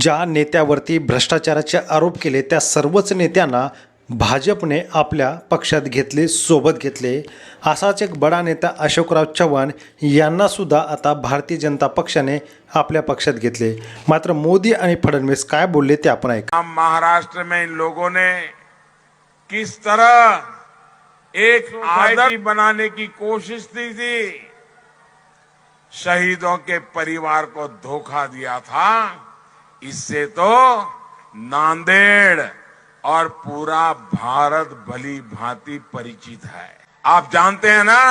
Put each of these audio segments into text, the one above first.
ज्या नेत्यावरती भ्रष्टाचाराचे आरोप केले त्या सर्वच नेत्यांना भाजपने आपल्या पक्षात घेतले सोबत घेतले. असाच एक बडा नेता अशोकराव चव्हाण यांनासुद्धा आता भारतीय जनता पक्षाने आपल्या पक्षात घेतले. मात्र मोदी आणि फडणवीस काय बोलले ते आपण ऐका. हम महाराष्ट्र में इन लोगों ने किस तरह एक आदर्श बनाने की कोशिश की थी? शहीदों के परिवार को धोखा दिया था। इससे तो नांदेड़ और पूरा भारत भली भांति परिचित है। आप जानते हैं ना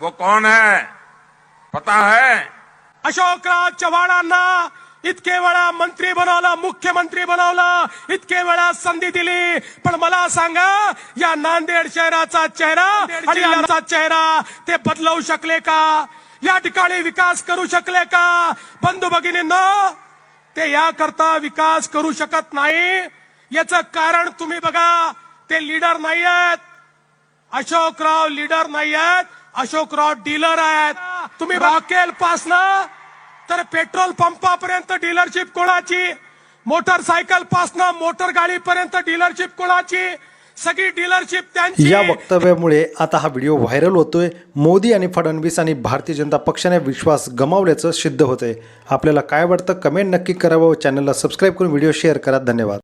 वो कौन है? पता है? अशोकराव चव्हाणांना इतके वेळा मंत्री बनवलं मुख्यमंत्री बनवलं इतके वेळा संधी दिली. पण मला सांगा या नांदेड शहराचा चेहरा आणि याचा चेहरा ते बदलवू शकले का? या ठिकाणी विकास करू शकले का? बंधू भगिनींनो ते याकरता विकास करू शकत नाही. याचं कारण तुम्ही बघा ते लीडर नाही आहेत अशोकराव लीडर नाही आहेत अशोकराव डीलर आहेत. तुम्ही रॉकेल पासन तर पेट्रोल पंपापर्यंत डीलरशिप कोणाची? मोटरसायकल पासन मोटर गाडीपर्यंत डीलरशिप कोणाची? सगळी डीलरशिप त्यांची. या वक्तव्यामुळे आता हा व्हिडिओ व्हायरल होतोय. मोदी आणि फडणवीस आणि भारतीय जनता पक्षाने विश्वास गमावल्याचं सिद्ध होतंय. आपल्याला काय वाटतं? कमेंट नक्की करावं. चॅनलला सबस्क्राईब करून व्हिडिओ शेअर करा. धन्यवाद.